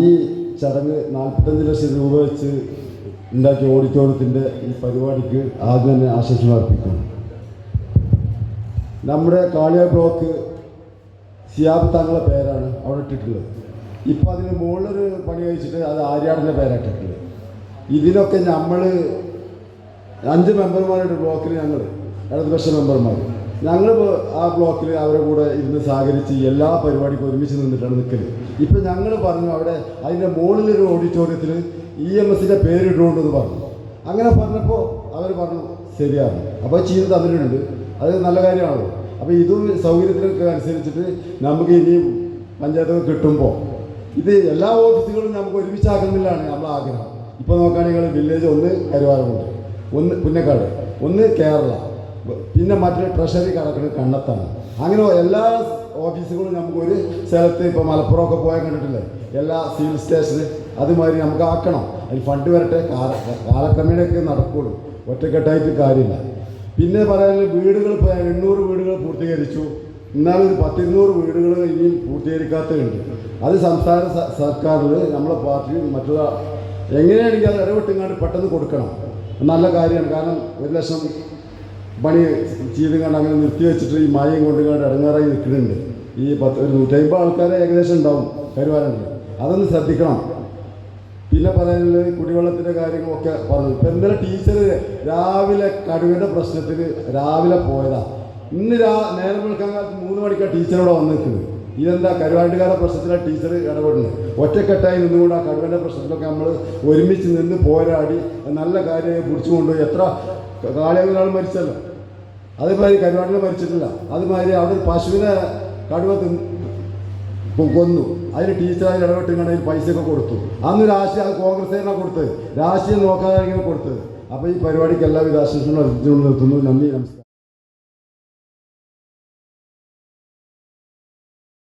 ഈ ചടങ്ങ് നാൽപ്പത്തഞ്ച് ലക്ഷം രൂപ വെച്ച് ഉണ്ടാക്കിയ ഓഡിറ്റോറിയത്തിന്റെ ഈ പരിപാടിക്ക് ആദ്യം തന്നെ ആശംസകൾ അർപ്പിക്കുന്നു. നമ്മുടെ കാളിയ ബ്ലോക്ക് സിയാബ് തങ്ങളുടെ പേരാണ് അവിടെ ഇട്ടിട്ടുള്ളത്. ഇപ്പം അതിന് മുകളിലൊരു പണി കഴിച്ചിട്ട് അത് ആര്യാടിന്റെ പേരാണ് ഇട്ടിട്ടുള്ളത്. ഇതിനൊക്കെ നമ്മൾ അഞ്ച് മെമ്പർമാരുടെ ബ്ലോക്കിൽ ഞങ്ങൾ ഇടതുപക്ഷ മെമ്പർമാർ ഞങ്ങൾ ആ ബ്ലോക്കിൽ അവരുടെ കൂടെ ഇരുന്ന് സഹകരിച്ച് എല്ലാ പരിപാടിക്കും ഒരുമിച്ച് നിന്നിട്ടാണ് നിൽക്കുന്നത് ഇപ്പം ഞങ്ങൾ പറഞ്ഞു അവിടെ അതിന്റെ മുകളിലൊരു ഓഡിറ്റോറിയത്തിൽ ഇ എം എസിന്റെ പേരിട്ടുകൊണ്ടെന്ന് പറഞ്ഞു. അങ്ങനെ പറഞ്ഞപ്പോൾ അവർ പറഞ്ഞു ശരിയാണ്. അപ്പോൾ ചെയ്ത് തന്നിട്ടുണ്ട്. അത് നല്ല കാര്യമാണല്ലോ. അപ്പോൾ ഇതും സൗകര്യത്തിനൊക്കെ അനുസരിച്ചിട്ട് നമുക്ക് ഇനിയും പഞ്ചായത്തൊക്കെ കിട്ടുമ്പോൾ ഇത് എല്ലാ ഓഫീസുകളും നമുക്ക് ഒരുമിച്ചാക്കുന്നില്ലാണ് നമ്മളെ ആഗ്രഹം. ഇപ്പോൾ നോക്കുകയാണെങ്കിൽ വില്ലേജ് ഒന്ന് കരുവാരമുണ്ട് ഒന്ന് പുന്നക്കാട് ഒന്ന് കേരള. പിന്നെ മറ്റേ ട്രഷറി കണക്കിന് കണ്ണത്താണ് അങ്ങനെ എല്ലാ ഓഫീസുകളും നമുക്ക് ഒരു സ്ഥലത്ത് ഇപ്പോൾ മലപ്പുറമൊക്കെ പോയാൽ കണ്ടിട്ടില്ലേ? എല്ലാ സിവിൽ സ്റ്റേഷന് അതുമാതിരി നമുക്ക് ആക്കണം. അതിന് ഫണ്ട് വരട്ടെ. കാല കാലക്രമേണയൊക്കെ നടക്കുള്ളൂ. ഒറ്റക്കെട്ടായിട്ട് കാര്യമില്ല. പിന്നെ പറയാനുള്ള വീടുകൾ ഇപ്പോൾ എണ്ണൂറ് വീടുകൾ പൂർത്തീകരിച്ചു. എന്നാലും ഒരു പത്തിരുന്നൂറ് വീടുകൾ ഇനിയും പൂർത്തീകരിക്കാത്തതുണ്ട്. അത് സംസ്ഥാന സർക്കാരിൽ നമ്മളെ പാർട്ടിയും മറ്റുള്ള എങ്ങനെയാണെങ്കിൽ അത് ഇടപെട്ടിങ്ങാണ്ട് പെട്ടെന്ന് കൊടുക്കണം. നല്ല കാര്യമാണ്. കാരണം ഒരു ലക്ഷം പണി ചെയ്ത് കണ്ട് അങ്ങനെ നിർത്തി വെച്ചിട്ട് ഈ മായം കൊണ്ട് കണ്ട് ഇടങ്ങാറായി നിൽക്കുന്നുണ്ട്. ഈ പത്ത് ഒരു നൂറ്റമ്പത് ആൾക്കാരെ ഏകദേശം ഉണ്ടാവും കരുവാനുണ്ട് അതൊന്ന് ശ്രദ്ധിക്കണം. പിന്നെ പറയുന്നത് കുടിവെള്ളത്തിന്റെ കാര്യങ്ങളൊക്കെ പറഞ്ഞു. ഇപ്പം ഇന്നലെ ടീച്ചർ രാവിലെ കടുവിന്റെ പ്രശ്നത്തിൽ രാവിലെ പോയതാ. ഇന്ന് രാ നേരം വിളിക്കാൻ കാലത്ത് മൂന്ന് മണിക്കാണ് ടീച്ചറോടെ വന്നു നിൽക്കുന്നത് ഇതെന്താ കരുവാണ്ടുകാരുടെ പ്രശ്നത്തിലാണ് ടീച്ചർ ഇടപെടുന്നത്? ഒറ്റക്കെട്ടായി നിന്നുകൊണ്ട് ആ കടുവന്റെ പ്രശ്നത്തിലൊക്കെ നമ്മൾ ഒരുമിച്ച് നിന്ന് പോരാടി നല്ല കാര്യം പിടിച്ചു കൊണ്ടുപോയി എത്ര കാളിയൊരാൾ മരിച്ചല്ലോ. അതേമാതിരി കരുവാട്ടിൽ മരിച്ചിട്ടില്ല. അതുമാതിരി അവിടെ ഒരു പശുവിനെ കടുവ കൊന്നു. അതിന് ടീച്ചറായി ഇടപെട്ടിങ്ങനെ അതിന് പൈസയൊക്കെ കൊടുത്തു. അന്ന് രാഷ്ട്രീയ അത് കോൺഗ്രസ്സുകാരനാണ് കൊടുത്തത് രാഷ്ട്രീയം നോക്കാതെ കൊടുത്ത്. അപ്പോൾ ഈ പരിപാടിക്ക് എല്ലാവിധ ആശംസകളും നിർത്തുന്നു. നന്ദി നമസ്കാരം.